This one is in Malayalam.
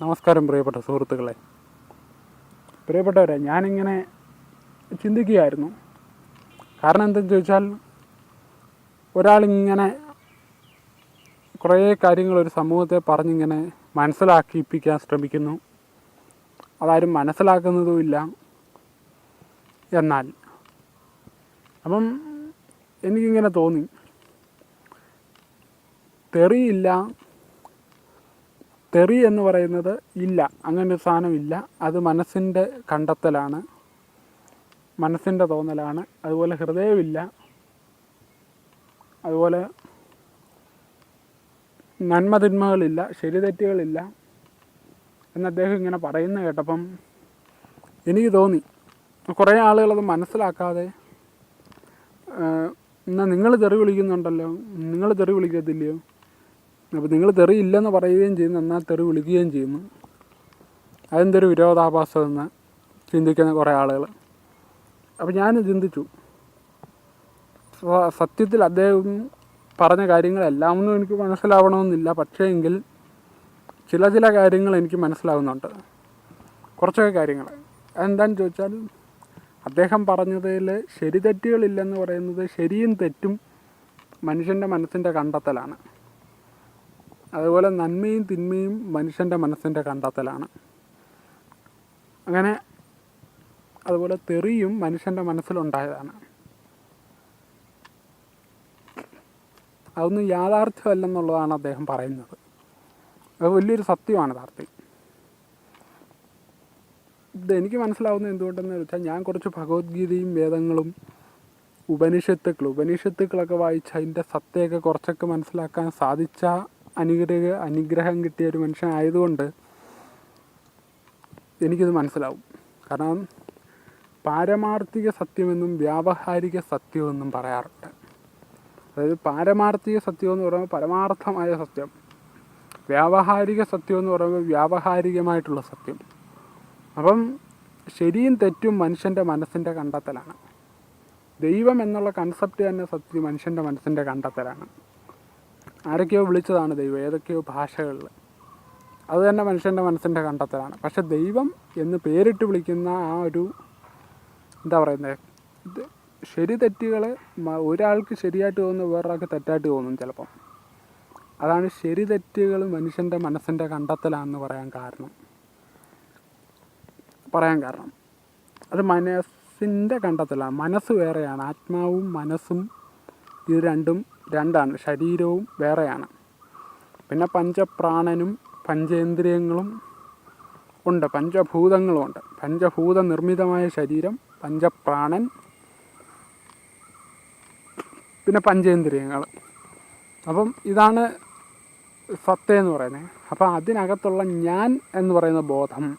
നമസ്കാരം പ്രിയപ്പെട്ട സുഹൃത്തുക്കളെ. പ്രിയപ്പെട്ടവരെ ഞാനിങ്ങനെ ചിന്തിക്കുകയായിരുന്നു. കാരണം എന്തെന്ന് ചോദിച്ചാൽ ഒരാളിങ്ങനെ കുറേ കാര്യങ്ങൾ ഒരു സമൂഹത്തെ പറഞ്ഞിങ്ങനെ മനസ്സിലാക്കിപ്പിക്കാൻ ശ്രമിക്കുന്നു. അതാരും മനസ്സിലാക്കുന്നതുമില്ല എന്നാൽ അപ്പം എനിക്കിങ്ങനെ തോന്നി. തെറിയില്ല തെറി എന്ന് പറയുന്നത് ഇല്ല അങ്ങനെ ഒരു സാധനം ഇല്ല. അത് മനസ്സിന്റെ കണ്ടെത്തലാണ് മനസ്സിന്റെ തോന്നലാണ്. അതുപോലെ ഹൃദയമില്ല അതുപോലെ നന്മതിന്മകളില്ല ശരി തെറ്റുകളില്ല എന്ന് അദ്ദേഹം ഇങ്ങനെ പറയുന്ന കേട്ടപ്പം എനിക്ക് തോന്നി. കുറേ ആളുകളത് മനസ്സിലാക്കാതെ എന്നാൽ നിങ്ങൾ തെറി വിളിക്കുന്നുണ്ടല്ലോ നിങ്ങൾ തെറി വിളിക്കത്തില്ലയോ? അപ്പോൾ നിങ്ങൾ തെറി ഇല്ലെന്ന് പറയുകയും ചെയ്യുന്നു എന്നാൽ തെറി വിളിക്കുകയും ചെയ്യുന്നു. അതെന്തൊരു വിരോധാഭാസം എന്ന് ചിന്തിക്കുന്ന കുറേ ആളുകൾ. അപ്പോൾ ഞാൻ ചിന്തിച്ചു. സത്യത്തിൽ അദ്ദേഹം പറഞ്ഞ കാര്യങ്ങളെല്ലാം ഒന്നും എനിക്ക് മനസ്സിലാവണമെന്നില്ല. പക്ഷേ എങ്കിൽ ചില ചില കാര്യങ്ങൾ എനിക്ക് മനസ്സിലാവുന്നുണ്ട്. കുറച്ചൊക്കെ കാര്യങ്ങൾ. അതെന്താണെന്ന് ചോദിച്ചാൽ അദ്ദേഹം പറഞ്ഞതിൽ ശരി തെറ്റുകളില്ലെന്ന് പറയുന്നത് ശരിയും തെറ്റും മനുഷ്യന്റെ മനസ്സിന്റെ കണ്ടെത്തലാണ്. അതുപോലെ നന്മയും തിന്മയും മനുഷ്യന്റെ മനസ്സിന്റെ കണ്ടെത്തലാണ്. അങ്ങനെ അതുപോലെ തെറിയും മനുഷ്യന്റെ മനസ്സിലുണ്ടായതാണ്. അതൊന്നും യാഥാർത്ഥ്യമല്ലെന്നുള്ളതാണ് അദ്ദേഹം പറയുന്നത്. അത് വലിയൊരു സത്യമാണ് യഥാർത്ഥം ഇതെനിക്ക് മനസ്സിലാവുന്നത് എന്തുകൊണ്ടെന്ന് വെച്ചാൽ ഞാൻ കുറച്ച് ഭഗവത്ഗീതയും വേദങ്ങളും ഉപനിഷത്തുക്കൾ ഉപനിഷത്തുക്കളൊക്കെ വായിച്ച് അതിന്റെ സത്യമൊക്കെ കുറച്ചൊക്കെ മനസ്സിലാക്കാൻ സാധിച്ച അനുഗ്രഹ അനുഗ്രഹം കിട്ടിയ ഒരു മനുഷ്യനായതുകൊണ്ട് എനിക്കിത് മനസ്സിലാവും. കാരണം പാരമാർത്ഥിക സത്യമെന്നും വ്യാവഹാരിക സത്യമെന്നും പറയാറുണ്ട്. അതായത് പാരമാർത്ഥിക സത്യം എന്ന് പറയുമ്പോൾ പരമാർത്ഥമായ സത്യം. വ്യാവഹാരിക സത്യം എന്ന് പറയുമ്പോൾ വ്യാവഹാരികമായിട്ടുള്ള സത്യം. അപ്പം ശരിയും തെറ്റും മനുഷ്യന്റെ മനസ്സിന്റെ കണ്ടെത്തലാണ്. ദൈവം എന്നുള്ള കൺസെപ്റ്റ് തന്നെ സത്യം മനുഷ്യന്റെ മനസ്സിന്റെ കണ്ടെത്തലാണ്. ആരൊക്കെയോ വിളിച്ചതാണ് ദൈവം ഏതൊക്കെയോ ഭാഷകളിൽ. അത് തന്നെ മനുഷ്യന്റെ മനസ്സിന്റെ കണ്ടെത്തലാണ്. പക്ഷെ ദൈവം എന്ന് പേരിട്ട് വിളിക്കുന്ന ആ ഒരു എന്താ പറയുന്നത് ശരി തെറ്റുകൾ ഒരാൾക്ക് ശരിയായിട്ട് തോന്നുന്നു വേറൊരാൾക്ക് തെറ്റായിട്ട് തോന്നും ചിലപ്പം. അതാണ് ശരി തെറ്റുകൾ മനുഷ്യന്റെ മനസ്സിന്റെ കണ്ടെത്തലാണെന്ന് പറയാൻ കാരണം. പറയാൻ കാരണം. അത് മനസ്സിന്റെ കണ്ടെത്തലാണ്. മനസ്സ് വേറെയാണ്. ആത്മാവും മനസ്സും ഇത് രണ്ടും രണ്ടാണ് ശരീരവും വേറെയാണ്. പിന്നെ പഞ്ചപ്രാണനും പഞ്ചേന്ദ്രിയങ്ങളും ഉണ്ട് പഞ്ചഭൂതങ്ങളും ഉണ്ട്. പഞ്ചഭൂത നിർമ്മിതമായ ശരീരം പഞ്ചപ്രാണൻ പിന്നെ പഞ്ചേന്ദ്രിയങ്ങൾ. അപ്പം ഇതാണ് സത്യം എന്ന് പറയുന്നത്. അപ്പം അതിനകത്തുള്ള ഞാൻ എന്ന് പറയുന്ന ബോധം